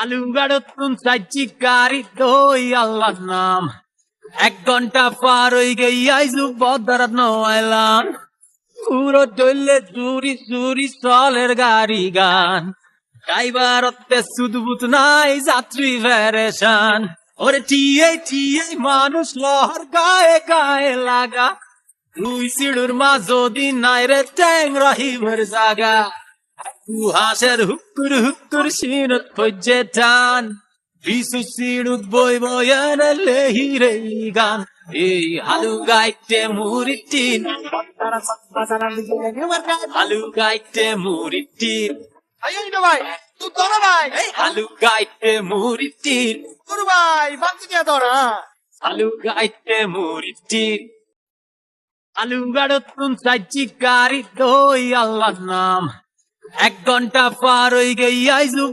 আলু গাড়তুন চাইছি কারি দই আল্লাহর নাম। এক ঘণ্টা পার হই গই আইজু বদরাত নয়লাম পুরো ডলে চুরি চুরি চলের গাড়ি গান। ড্রাইভার সুদবুত নাই, যাত্রী ফেরেশান। ওরে টিয়ে টিয়ে মানুষ লহর গায়ে গায়ে লাগা। তুই সিড়ুর মা যদি নাই রে ট্যাং রহিবার জাগা। হাসের হুকুর হুকুর সিনত ফজ্জে টান বিশু বই বয়ান লেহি রে গান। এই হালু গাইতে মুরিটিন হালু গাইতে মুরিটিন ভাই তুই ধরো ভাই। হালু গাইতে মুরিটিন গুরু ভাই বাকি ধর হ্যাঁ। আলু গাইতে মুরিটিন আলু গাড়তুন চাইছি কারি দই আল্লাহর নাম। এক ঘণ্টা পার হয়ে গেই আইজু